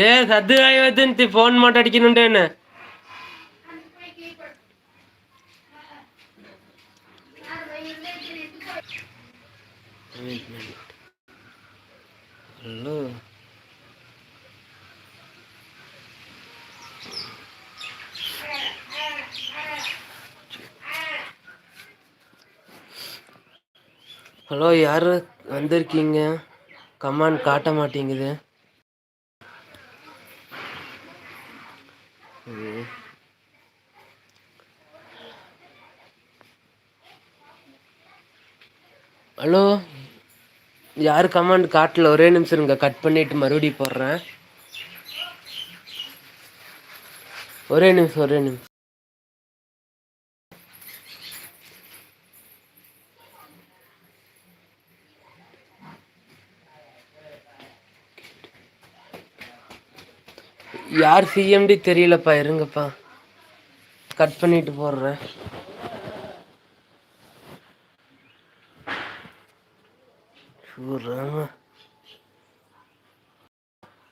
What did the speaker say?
ఏ సర్దు అయిపోతుంది ఫోన్ మాట్లాడికి ఉండేనా hello. Hello யார் வந்திருக்கீங்க? கமாண்ட் காட்ட மாட்டேங்குது. ஹலோ யார் கமாண்ட் காட்டல? ஒரே நிமிஷம் இருங்க கட் பண்ணிட்டு மறுபடியும் போடுறேன். ஒரே நிமிஷம் ஒரே நிமிஷம். யார் சிஎம்டி தெரியலப்பா இருங்கப்பா. கட் பண்ணிட்டு போடுறேன். ஷூ ராமா